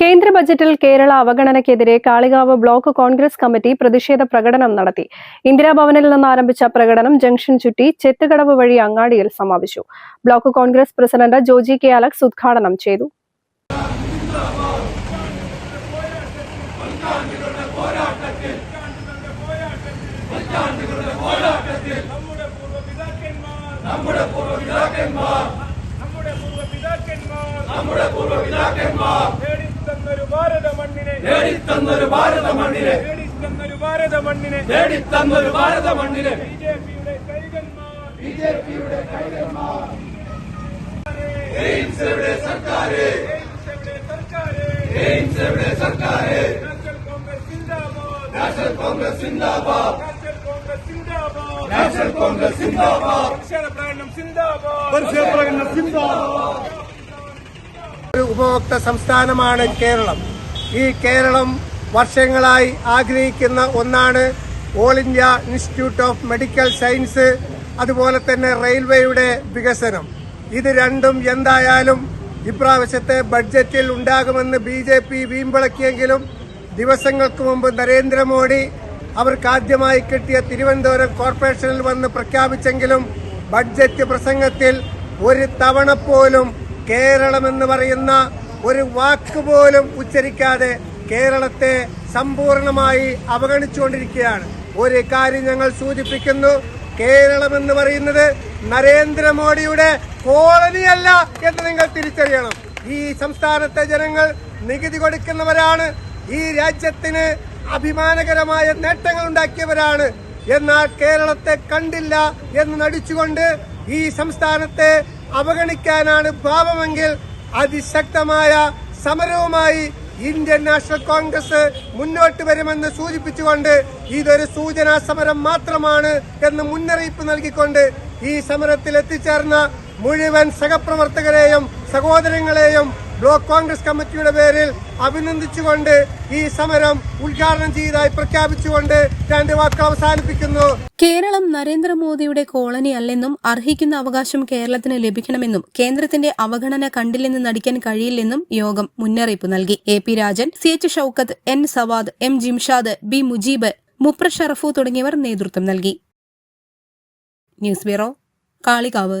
കേന്ദ്ര ബജറ്റിൽ കേരള അവഗണനയ്ക്കെതിരെ കാളികാവ് ബ്ലോക്ക് കോൺഗ്രസ് കമ്മിറ്റി പ്രതിഷേധ പ്രകടനം നടത്തി. ഇന്ദിരാഭവനിൽ നിന്ന് ആരംഭിച്ച പ്രകടനം ജംഗ്ഷൻ ചുറ്റി ചെത്തുകടവ് വഴി അങ്ങാടിയിൽ സമാപിച്ചു. Block Congress president Joji K Alex ഉദ്ഘാടനം ചെയ്തു. നമ്മുടെ നമ്മുടെ പൂർവപിതാക്കന്മാർ നമ്മുടെ പൂർവപിതാക്കന്മാർ നമ്മുടെ പൂർവപിതാക്കന്മാർ. നേടിത്തന്നൊരു ഭാരത മണ്ണിനെ നേടിത്തന്നൊരു ഭാരത മണ്ണിനെ നേടിത്തന്നൊരു ഭാരത മണ്ണിനെ നേടിത്തന്നൊരു ഭാരത മണ്ണിനെ ബി ജെ പിയുടെ കൈകന്മാർ. ബി ജെ പിയുടെ കൈകന്മാർ. എയിംസ് എവിടെ സർക്കാര്. എയിംസ് എവിടെ സർക്കാര്. നാഷണൽ കോൺഗ്രസ് സിന്ദാബാദ്. നാഷണൽ കോൺഗ്രസ് സിന്ദാബാദ്. സിന്ദാബാദ്. ഒരു ഉപഭോക്ത സംസ്ഥാനമാണ് കേരളം. ഈ കേരളം വർഷങ്ങളായി ആഗ്രഹിക്കുന്ന ഒന്നാണ് all India institute of medical science അതുപോലെ തന്നെ റെയിൽവേയുടെ വികസനം. ഇത് രണ്ടും എന്തായാലും ഇപ്രാവശ്യത്തെ ബഡ്ജറ്റിൽ ഉണ്ടാകുമെന്ന് ബി ജെ പി വീമ്പിളക്കിയെങ്കിലും ദിവസങ്ങൾക്ക് മുമ്പ് നരേന്ദ്രമോദി അവർക്ക് ആദ്യമായി കിട്ടിയ തിരുവനന്തപുരം കോർപ്പറേഷനിൽ വന്ന് പ്രഖ്യാപിച്ചെങ്കിലും ബഡ്ജറ്റ് പ്രസംഗത്തിൽ ഒരു തവണ പോലും കേരളം എന്ന് പറയുന്ന ഒരു വാക്ക് പോലും ഉച്ചരിക്കാതെ കേരളത്തെ സമ്പൂർണമായി അവഗണിച്ചുകൊണ്ടിരിക്കുകയാണ്. ഒരു കാര്യം ഞങ്ങൾ സൂചിപ്പിക്കുന്നു കേരളം എന്ന് പറയുന്നത് നരേന്ദ്രമോദിയുടെ കോളനിയല്ല എന്ന് നിങ്ങൾ തിരിച്ചറിയണം. ഈ സംസ്ഥാനത്തെ ജനങ്ങൾ നികുതി കൊടുക്കുന്നവരാണ് ഈ രാജ്യത്തിന് അഭിമാനകരമായ നേട്ടങ്ങൾ ഉണ്ടാക്കിയവരാണ്. എന്നാൽ കേരളത്തെ കണ്ടില്ല എന്ന് നടിച്ചുകൊണ്ട് ഈ സംസ്ഥാനത്തെ അവഗണിക്കാനാണ് ഭാവമെങ്കിൽ അതിശക്തമായ സമരവുമായി ഇന്ത്യൻ നാഷണൽ കോൺഗ്രസ് മുന്നോട്ട് വരുമെന്ന് സൂചിപ്പിച്ചുകൊണ്ട് ഇതൊരു സൂചനാ സമരം മാത്രമാണ് എന്ന് മുന്നറിയിപ്പ് നൽകിക്കൊണ്ട് ഈ സമരത്തിൽ എത്തിച്ചേർന്ന മുഴുവൻ സഹപ്രവർത്തകരെയും സഹോദരങ്ങളെയും ബ്ലോക്ക് കോൺഗ്രസ് കമ്മിറ്റിയുടെ പേരിൽ അഭിനന്ദിച്ചുകൊണ്ട് ഈ സമരം ഉദ്ഘാടനം ചെയ്തതായി പ്രഖ്യാപിച്ചുകൊണ്ട് രണ്ട് വാക്കുകൾ അവസാനിപ്പിക്കുന്നു. കേരളം നരേന്ദ്രമോദിയുടെ കോളനി അല്ലെന്നും അർഹിക്കുന്ന അവകാശം കേരളത്തിന് ലഭിക്കണമെന്നും കേന്ദ്രത്തിന്റെ അവഗണന കണ്ടില്ലെന്ന് നടിക്കാൻ കഴിയില്ലെന്നും യോഗം മുന്നറിയിപ്പ് നൽകി. A P Rajan C H Shoukath N Savad M Jimshad B Mujeeb Mupra Sharafu തുടങ്ങിയവർ നേതൃത്വം നൽകി. News bureau Kalikavu.